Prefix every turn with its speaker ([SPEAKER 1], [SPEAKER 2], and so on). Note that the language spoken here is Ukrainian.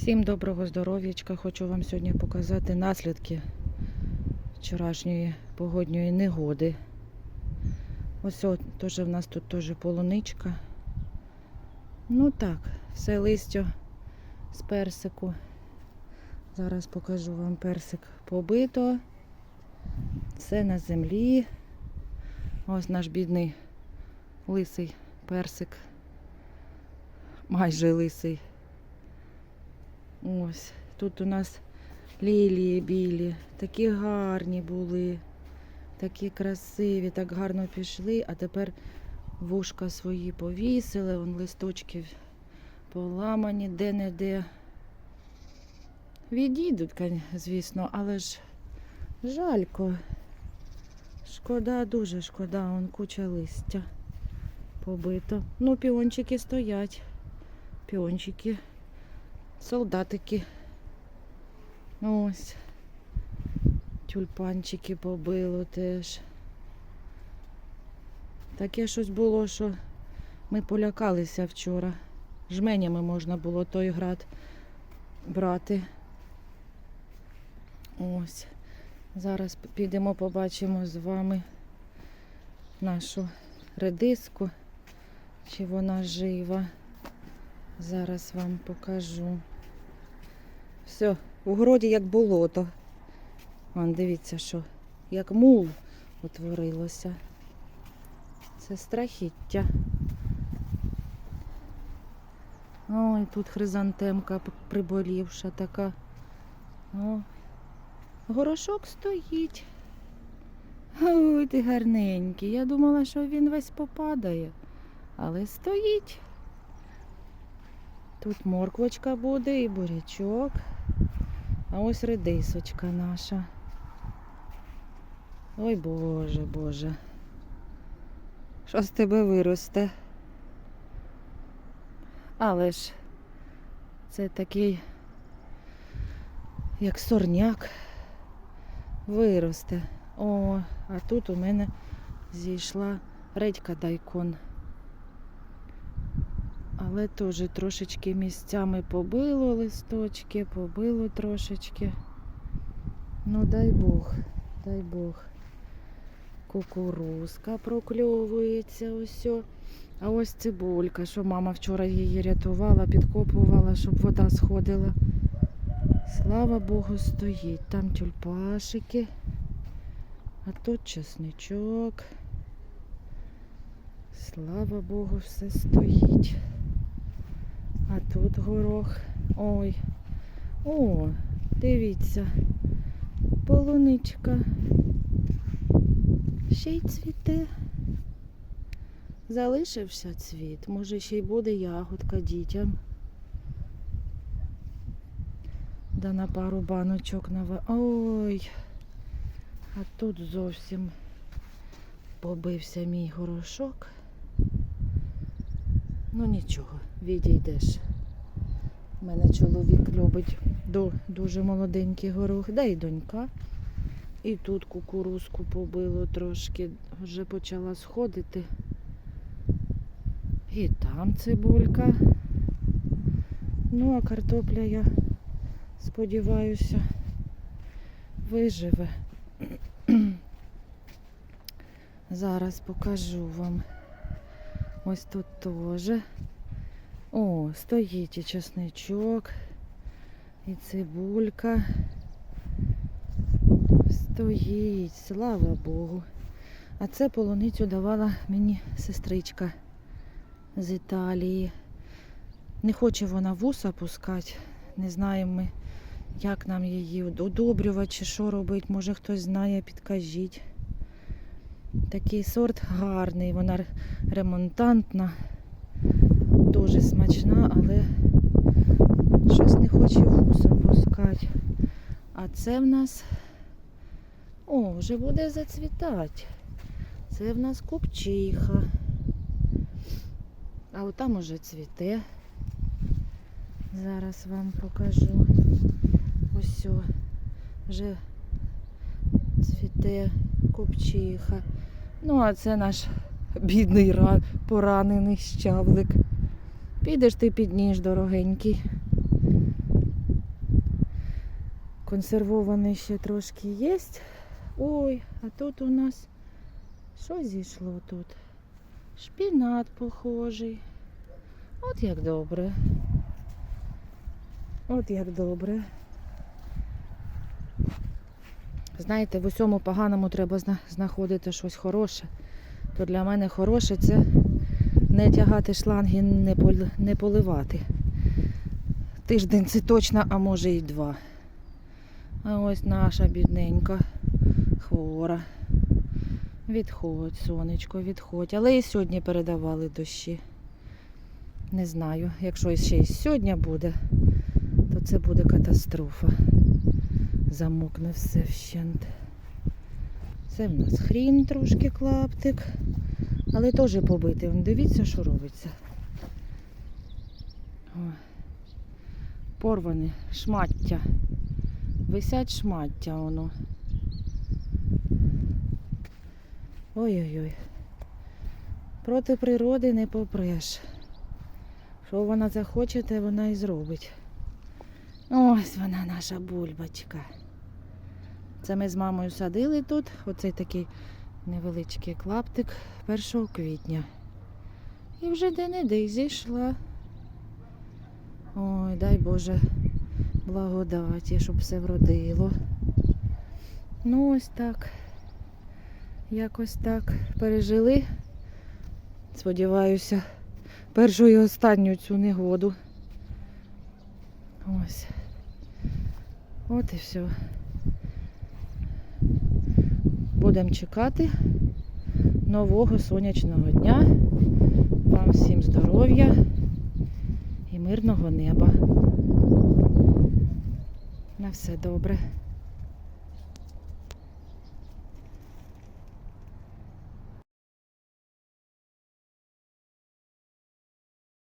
[SPEAKER 1] Всім доброго здоров'ячка. Хочу вам сьогодні показати наслідки вчорашньої погодньої негоди. Ось теж в нас тут теж полуничка. Ну так, все листя з персику. Зараз покажу вам персик побито. Все на землі. Ось наш бідний лисий персик. Майже лисий. Ось тут у нас лілії білі, такі гарні були, такі красиві, так гарно пішли, а тепер вушка свої повісили, вон листочки поламані де-не-де. Відійдуть, звісно, але ж жалько. Шкода, дуже шкода, он куча листя побито. Ну, піончики стоять. Піончики солдатики. Ось. Тюльпанчики побило теж. Таке щось було, що ми полякалися вчора. Жменями можна було той град брати. Ось. Зараз підемо побачимо з вами нашу редиску, чи вона жива. Зараз вам покажу. Все, у городі як болото. Вон, дивіться, що як мул утворилося. Це страхіття. Ой, тут хризантемка приболівша така. О, горошок стоїть. Ой, ти гарненький. Я думала, що він весь попадає, але стоїть. Тут морквочка буде і бурячок. А ось редисочка наша. Ой Боже, Боже. Що з тебе виросте? Але ж це такий, як сорняк, виросте. О, а тут у мене зійшла редька дайкон але теж трошечки місцями побило листочки, побило трошечки. Ну дай Бог, дай Бог. Кукурузка прокльовується ось. А ось цибулька, що мама вчора її рятувала, підкопувала, щоб вода сходила. Слава Богу, стоїть. Там тюльпашики, а тут чесничок. Слава Богу, все стоїть. А тут горох. Ой. О, дивіться. Полуничка. Ще й цвіте. Залишився цвіт. Може ще й буде ягодка дітям. Да на пару баночок нава. Ой. А тут зовсім побився мій горошок. Ну нічого, відійдеш. У мене чоловік любить дуже молоденький горох, да і донька. І тут кукурузку побило трошки, вже почала сходити. І там цибулька. Ну, а картопля, я сподіваюся, виживе. Зараз покажу вам. Ось тут теж. О, стоїть і чесничок, і цибулька. Стоїть, слава Богу. А це полуницю давала мені сестричка з Італії. Не хоче вона вуса пускати. Не знаємо ми, як нам її удобрювати чи що робити. Може хтось знає, підкажіть. Такий сорт гарний, вона ремонтантна, дуже смачна, але щось не хоче вуса пускати. А це в нас, о, вже буде зацвітати. Це в нас купчиха. А от там уже цвіте. Зараз вам покажу. Ось вже цвіте купчиха. Ну, а це наш бідний ра- поранений щавлик. Підеш ти під ніж, дорогенький. Консервований ще трошки є. Ой, а тут у нас що зійшло тут? Шпінат похожий. От як добре. От як добре. Знаєте, в усьому поганому треба знаходити щось хороше. То для мене хороше це не тягати шланги, не, поливати. Тиждень це точно, а може і два. А ось наша бідненька хвора. Відходь, сонечко, відходь. Але і сьогодні передавали дощі. Не знаю, якщо ще й сьогодні буде, то це буде катастрофа. Замокне все вщент. Це в нас хрін трошки клаптик, але теж побитий. Дивіться, що робиться. Порване шмаття. Висять шмаття воно. Ой-ой-ой. Проти природи не попреш. Що вона захоче, те вона і зробить. Ось вона наша бульбочка. Це ми з мамою садили тут. Оцей такий невеличкий клаптик 1 квітня. І вже де-не-де зійшла. Ой, дай Боже благодаті, щоб все вродило. Ну, ось так. Якось так пережили. Сподіваюся, першу і останню цю негоду. Ось. От і все. Будемо чекати нового сонячного дня. Вам всім здоров'я і мирного неба. На все добре.